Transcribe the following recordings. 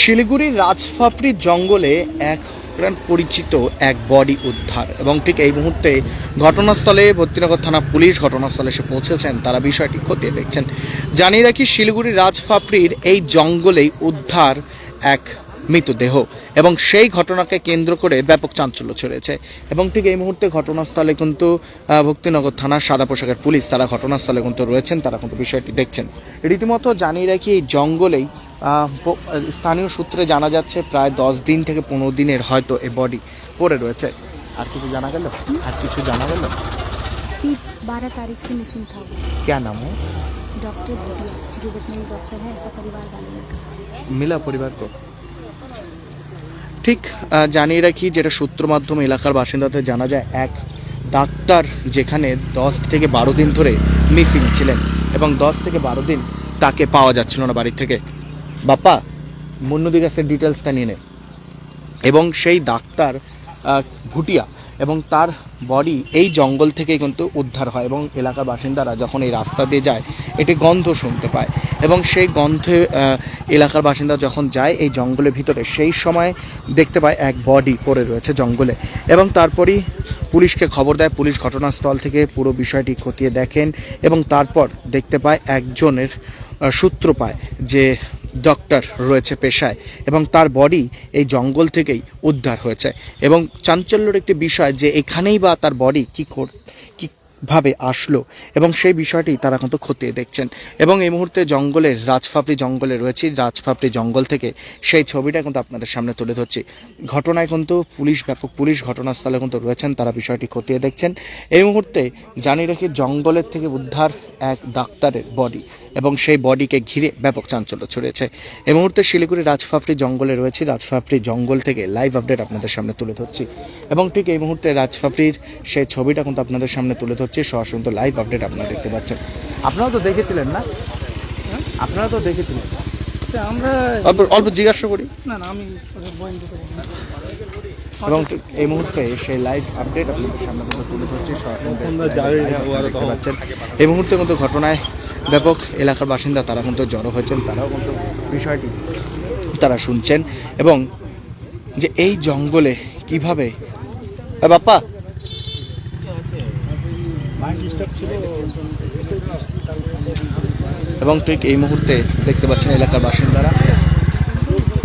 শিলিগুড়ির রাজফাপড়ি জঙ্গলে এক পরিচিত এক বডি উদ্ধার এবং ঠিক এই মুহূর্তে ঘটনাস্থলে ভর্তিনগর থানা পুলিশ ঘটনাস্থলে এসে পৌঁছেছেন। তারা বিষয়টি খতিয়ে দেখছেন। জানিয়ে রাখি শিলিগুড়ির রাজফাপড়ির এই জঙ্গলেই উদ্ধার এক মৃতদেহ এবং সেই ঘটনাকে কেন্দ্র করে ব্যাপক চাঞ্চল্য ছড়িয়েছে। এবং ঠিক এই মুহূর্তে ঘটনাস্থলে কিন্তু ভক্তিনগর থানার সাদা পোশাকের পুলিশ তারা ঘটনাস্থলে কিন্তু রয়েছেন, তারা কিন্তু বিষয়টি দেখছেন। রীতিমতো জানিয়ে রাখি, এই জঙ্গলেই স্থানীয় সূত্রে জানা যাচ্ছে প্রায় দশ দিন থেকে পনেরো দিনের হয়তো এই বডি পড়ে রয়েছে আর কিছু জানা গেল আর কিছু জানা গেল कि बारह तारीख से मिसिंग था वो। क्या नाम है डॉक्टर भूटिया जो वेटनरी डॉक्टर है ऐसा परिवार वालों ने कहा মিলা পরিবার কো ঠিক আহ, জানিয়ে রাখি যেটা সূত্র মাধ্যমে এলাকার বাসিন্দাদের জানা যায় এক ডাক্তার যেখানে দশ থেকে বারো দিন ধরে মিসিং ছিলেন এবং দশ থেকে বারো দিন তাকে পাওয়া যাচ্ছিল না বাড়ি থেকে বাপ্পা মুন্নুদি গাছের ডিটেলসটা নিয়ে নে। এবং সেই ডাক্তার ভুটিয়া এবং তার বডি এই জঙ্গল থেকেই কিন্তু উদ্ধার হয় এবং এলাকার বাসিন্দারা যখন এই রাস্তা দিয়ে যায়, এটি গন্ধ শুনতে পায়। এবং সেই গন্ধে এলাকার বাসিন্দা যখন যায় এই জঙ্গলের ভিতরে, সেই সময় দেখতে পায় এক বডি পড়ে রয়েছে জঙ্গলে। এবং তারপরই পুলিশকে খবর দেয়, পুলিশ ঘটনাস্থল থেকে পুরো বিষয়টি খতিয়ে দেখেন এবং তারপর দেখতে পায় একজনের সূত্র পায় যে ডক্টর রয়েছে পেশায় এবং তার বডি এই জঙ্গল থেকেই উদ্ধার হয়েছে। এবং চাঞ্চল্যর একটি বিষয় যে এখানেই বা তার বডি কী কর কীভাবে আসলো এবং সেই বিষয়টি তারা কিন্তু খতিয়ে দেখছেন। এবং এই মুহূর্তে জঙ্গলের রাজফাপড়ি জঙ্গলে রয়েছে। রাজফাপড়ি জঙ্গল থেকে সেই ছবিটা কিন্তু আপনাদের সামনে তুলে ধরছি। ঘটনায় কিন্তু পুলিশ ব্যাপক পুলিশ ঘটনাস্থলে কিন্তু রয়েছেন, তারা বিষয়টি খতিয়ে দেখছেন। এই মুহূর্তে জানিয়ে রেখে, জঙ্গলের থেকে উদ্ধার এক ডাক্তারের বডি এবং সেই বডিকে ঘিরে ব্যাপক চাঞ্চল্য ছড়িয়েছে। এই মুহূর্তে শিলিগুড়ি রাজফাপড়ি জঙ্গলে রয়েছে। রাজফাপড়ি জঙ্গল থেকে লাইভ আপডেট আপনাদের সামনে তুলে ধরছি। এবং ঠিক এই মুহূর্তে রাজফাপড়ির সেই ছবিটা কিন্তু আপনাদের সামনে তুলে ধরছি। সরাসরি লাইভ আপডেট আপনারা দেখতে পাচ্ছেন। আপনারা তো দেখেছিলেন না? আপনারা তো দেখেছিলেন? আমরা অল্প অল্প জিজ্ঞাসা করি। না না আমি। এবং ঠিক এই মুহূর্তে সেই লাইভ আপডেট আপনাদের সামনে তুলে ধরছি। সরাসরি দেখতে পাচ্ছেন। এই মুহূর্তে কিন্তু ঘটনায় ব্যাপক এলাকার বাসিন্দা তারা কিন্তু জড়ো হয়েছেন তারাও কিন্তু বিষয়টি তারা শুনছেন এবং যে এই জঙ্গলে কিভাবে এ বাপ্পা এবং ঠিক এই মুহূর্তে দেখতে পাচ্ছেন এলাকার বাসিন্দারা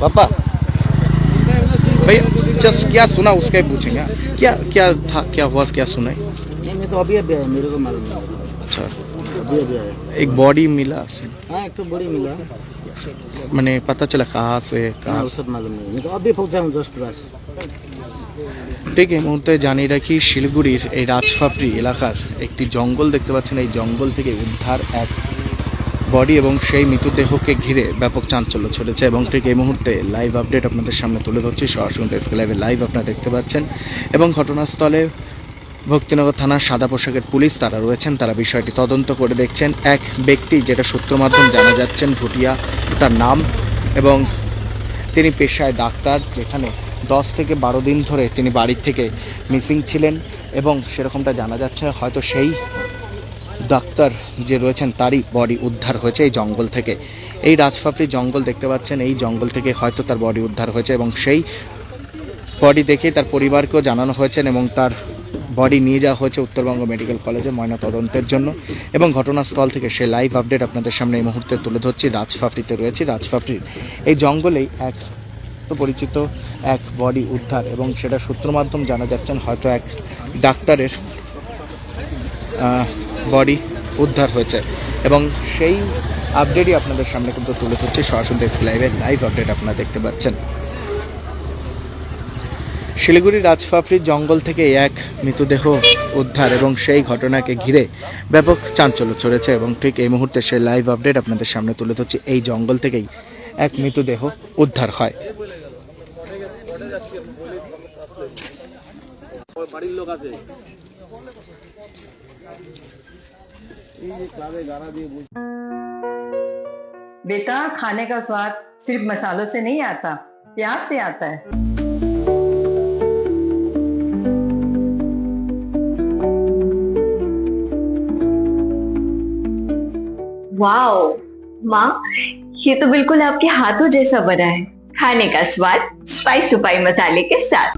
पापा भैया जस्ट क्या सुना उसका ही पूछेंगे हाँ। क्या क्या था क्या हुआ क्या सुना है? नहीं मैं तो अभी अभी आया मेरे को मालूम नहीं अच्छा अभी अभी आया एक बॉडी मिला हाँ एक तो बड़ी मिला मैंने पता चला कहाँ से हाँ कहाँ वो सब मालूम नहीं मैं तो अभी पहुंचा हूँ जस्ट बस ঠিক এই মুহূর্তে জানিয়ে রাখি শিলিগুড়ির এই রাজফাপড়ি এলাকার একটি জঙ্গল দেখতে পাচ্ছেন এই জঙ্গল থেকে উদ্ধার এক বডি এবং সেই মৃতদেহকে ঘিরে ব্যাপক চাঞ্চল্য ছড়েছে এবং ঠিক এই মুহূর্তে লাইভ আপডেট আপনাদের সামনে তুলে ধরছি সরাসরি এসকে লাইভে লাইভ আপনারা দেখতে পাচ্ছেন এবং ঘটনাস্থলে ভক্তিনগর থানার সাদা পোশাকের পুলিশ তারা রয়েছেন। তারা বিষয়টি তদন্ত করে দেখছেন। এক ব্যক্তি যেটা সূত্র মাধ্যম জানা যাচ্ছেন ভুটিয়া তার নাম এবং তিনি পেশায় ডাক্তার, যেখানে দশ থেকে বারো দিন ধরে তিনি বাড়ির থেকে মিসিং ছিলেন এবং সেরকমটা জানা যাচ্ছে, হয়তো সেই ডাক্তার যে রয়েছেন তারই বডি উদ্ধার হয়েছে এই জঙ্গল থেকে। এই রাজফাপড়ি জঙ্গল দেখতে পাচ্ছেন, এই জঙ্গল থেকে হয়তো তার বডি উদ্ধার হয়েছে এবং সেই বডি দেখে তার পরিবারকেও জানানো হয়েছেন এবং তার বডি নিয়ে যাওয়া হয়েছে উত্তরবঙ্গ মেডিকেল কলেজে ময়না তদন্তের জন্য। এবং ঘটনাস্থল থেকে সে লাইভ আপডেট আপনাদের সামনে এই মুহূর্তে তুলে ধরছি। রাজফাপড়িতে রয়েছে। রাজফাপড়ির এই জঙ্গলেই এক পরিচিত এক বডি উদ্ধার এবং সেটা সূত্র মাধ্যম জানা যাচ্ছেন হয়তো এক ডাক্তারের বডি উদ্ধার হয়েছে। এবং সেই আপডেটই আপনাদের সামনে কিন্তু তুলে ধরছি। সরাসরি লাইভের লাইভ আপডেট আপনারা দেখতে পাচ্ছেন। শিলিগুড়ি রাজফাফরির জঙ্গল থেকে এক মৃতদেহ উদ্ধার এবং সেই ঘটনাকে ঘিরে ব্যাপক চাঞ্চল্য ছড়েছে এবং ঠিক এই মুহূর্তে সেই লাইভ আপডেট আপনাদের সামনে তুলে ধরছি এই জঙ্গল থেকেই এক মৃতদেহ উদ্ধার হয় बेटा खाने का स्वाद सिर्फ मसालों से नहीं आता प्यार से आता है वाओ माँ ये तो बिल्कुल आपके हाथों जैसा बना है। खाने का स्वाद स्पाइस सुपाई मसाले के साथ।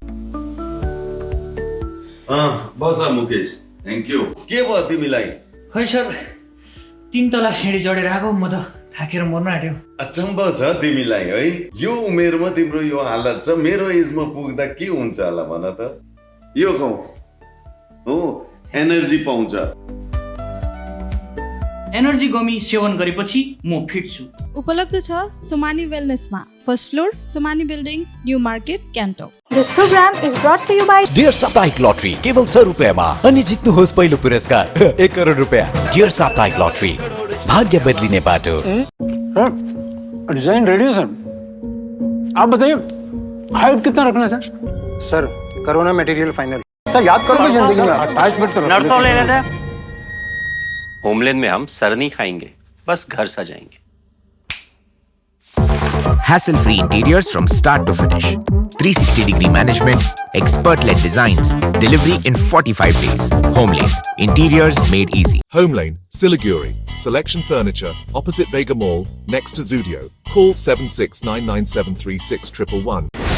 अँ, बस मुकेश थ्याङ्क यू के भयो तिमीलाई खै सर तिन तला सिँढी चढेर आएको म त थाकेर मर्न आँट्यो। अचम्म छ तिमीलाई है? यो उमेरमा तिम्रो यो हालत छ मेरो एजमा पुग्दा के हुन्छ होला भन त? यो खाऊ हो एनर्जी पाउँछ। एनर्जी गमी सेवन गरेपछि म फिट छु उपलब्ध छ Sumani वेलनेसमा। First floor Sumani building new market क्यान्टो। This program is brought to you by dear साप्ताहिक लटरी केवल छ रुपियाँमा। अनि जित्नुहोस् पहिलो पुरस्कार एक करोड रुपियाँ। डियर साप्ताहिक लटरी भाग्य बदलिने बाटो। डिजाइन रेडी है सर। आप बताइए हाइट कितना रखना है सर? सर करो ना मटेरियल फाइनल सर याद करोगे जिंदगी में? अट्ठाईस मिनट तो नर्सों ले लेते हैं। होमलैंड में हम सरनी खाएँगे बस घर सजाएँगे। Hassle free interiors from start to finish 360 degree management expert let design delivery in 45 days Homeland interiors made easy Homeland Siliguri selection furniture opposite Vega mall next to Zudio call 7699736311